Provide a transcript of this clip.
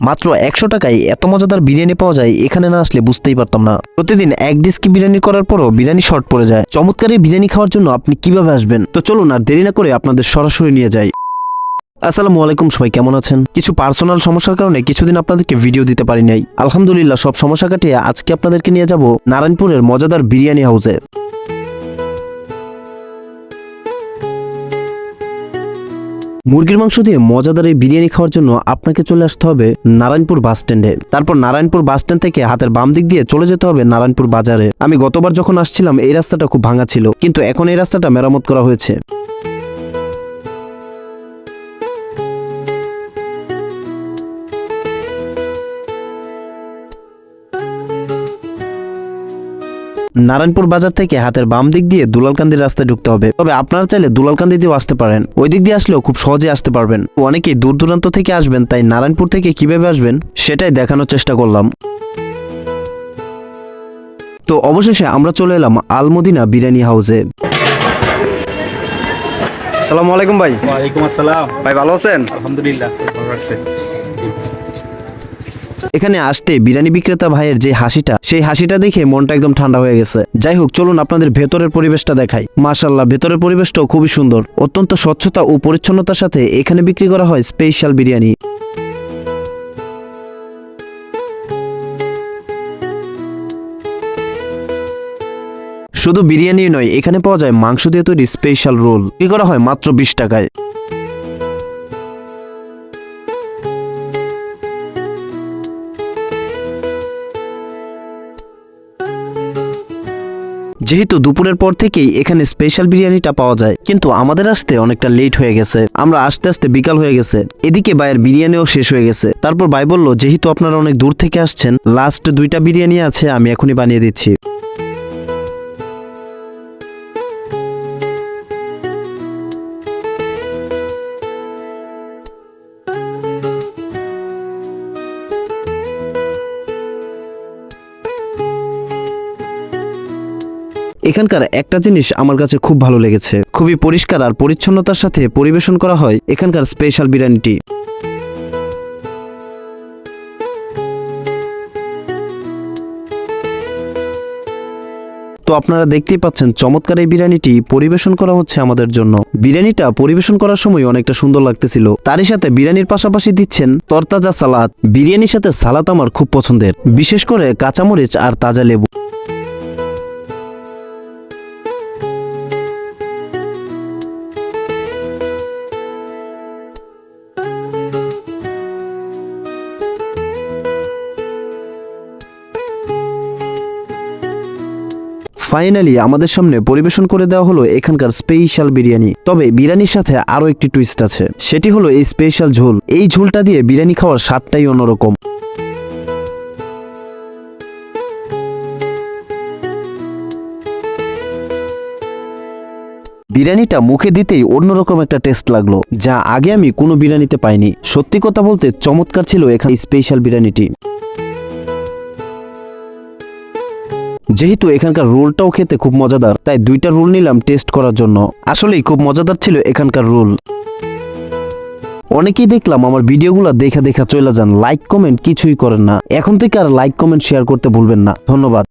মাত্র একশো টাকায় এত মজাদার বিরিয়ানি পাওয়া যায়, এখানে না আসলে বুঝতেই পারতাম না। প্রতিদিন এক ডিস্কি বিরিয়ানি করার পরও বিরিয়ানি শর্ট পড়ে যায়। চমৎকার বিরিয়ানি খাওয়ার জন্য আপনি কীভাবে আসবেন? তো চলুন আর দেরি না করে আপনাদের সরাসরি নিয়ে যাই। আসসালামু আলাইকুম, সবাই কেমন আছেন? কিছু পার্সোনাল সমস্যার কারণে কিছুদিন আপনাদেরকে ভিডিও দিতে পারি নাই। আলহামদুলিল্লাহ, সব সমস্যা কাটিয়ে আজকে আপনাদেরকে নিয়ে যাব নারায়ণপুরের মজাদার বিরিয়ানি হাউসে। মুরগির মাংস দিয়ে মজাদার এই বিরিয়ানি খাওয়ার জন্য আপনাকে চলে আসতে হবে নারায়ণপুর বাস স্ট্যান্ডে। তারপর নারায়ণপুর বাস স্ট্যান্ড থেকে হাতের বাম দিক দিয়ে চলে যেতে হবে নারায়ণপুর বাজারে। আমি গতবার যখন আসছিলাম, এই রাস্তাটা খুব ভাঙা ছিল। কিন্তু এখন এই রাস্তাটা মেরামত করা হয়েছে। নারায়ণপুর বাজার থেকে হাতের বাম দিক দিয়ে দুলালকান্দির রাস্তায় ঢুকতে হবে। তবে আপনারা চাইলে দুলালকান্দি দিয়েও আসতে পারেন। ওই দিক দিয়ে আসলেও খুব সহজে আসতে পারবেন। অনেকেই দূর দূরান্ত থেকে আসবেন তাই নারায়ণপুর থেকে কীভাবে আসবেন সেটাই দেখানোর চেষ্টা করলাম। তো অবশেষে আমরা চলে এলাম আলমদিনা বিরিয়ানি হাউসে। সালামু আলাইকুম ভাই। ওয়ালাইকুম আসসালাম। ভাই ভালো আছেন? আলহামদুলিল্লাহ ভালো লাগছে এখানে আসতে বিরিয়ানি বিক্রেতা ভাইয়ের যে হাসিটা, সেই হাসিটা দেখে মনটা একদম ঠান্ডা হয়ে গেছে। যাই হোক, চলুন আপনাদের ভেতরের পরিবেশটা দেখাই। মাশাল্লাহ ভেতরের পরিবেশটাও খুবই সুন্দর। অত্যন্ত স্বচ্ছতা ও পরিচ্ছন্নতার সাথে এখানে বিক্রি করা হয় স্পেশাল বিরিয়ানি। শুধু বিরিয়ানি নয়, এখানে পাওয়া যায় মাংস দিয়ে তৈরি স্পেশাল রোল। কি করা হয় মাত্র বিশ টাকায়। যেহেতু দুপুরের পর থেকেই এখানে স্পেশাল বিরিয়ানিটা পাওয়া যায়, কিন্তু আমাদের আসতে অনেকটা লেট হয়ে গেছে। আমরা আসতে আসতে বিকাল হয়ে গেছে। এদিকে ভাইয়ের বিরিয়ানিও শেষ হয়ে গেছে। তারপর ভাই বলল, যেহেতু আপনারা অনেক দূর থেকে আসছেন লাস্ট দুইটা বিরিয়ানি আছে, আমি এখনই বানিয়ে দিচ্ছি। এখানকার একটা জিনিস আমার কাছে খুব ভালো লেগেছে। খুবই পরিষ্কার আর পরিচ্ছন্নতার সাথে পরিবেশন করা হয় এখানকার স্পেশাল বিরিয়ানিটি। তো আপনারা দেখতেই পাচ্ছেন, চমৎকার এই বিরিয়ানিটি পরিবেশন করা হচ্ছে আমাদের জন্য। বিরিয়ানিটা পরিবেশন করার সময় অনেকটা সুন্দর লাগতেছিল। তারই সাথে বিরিয়ানির পাশাপাশি দিচ্ছেন তরতাজা সালাদ। বিরিয়ানির সাথে সালাদ আমার খুব পছন্দের। বিশেষ করে কাঁচামরিচ আর তাজা লেবু। ফাইনালি আমাদের সামনে পরিবেশন করে দেওয়া হলো এখানকার স্পেশাল বিরিয়ানি। তবে বিরিয়ানির সাথে আরও একটি টুইস্ট আছে। সেটি হলো এই স্পেশাল ঝোল। এই ঝোলটা দিয়ে বিরিয়ানি খাওয়ার স্বাদটাই অন্যরকম। বিরিয়ানিটা মুখে দিতেই অন্যরকম একটা টেস্ট লাগল, যা আগে আমি কোনো বিরিয়ানিতে পাইনি। সত্যি কথা বলতে চমৎকার ছিল এখানে স্পেশাল বিরিয়ানিটি। যেহেতু এখানকার রোলটাও খেতে খুব মজাদার, তাই দুইটা রোল নিলাম টেস্ট করার জন্য। আসলেই খুব মজাদার ছিল এখানকার রোল। অনেকেই দেখলাম আমার ভিডিওগুলো দেখা দেখা চলে যান, লাইক, কমেন্ট কিছুই করেন না। এখন থেকে আর লাইক, কমেন্ট, শেয়ার করতে ভুলবেন না। ধন্যবাদ।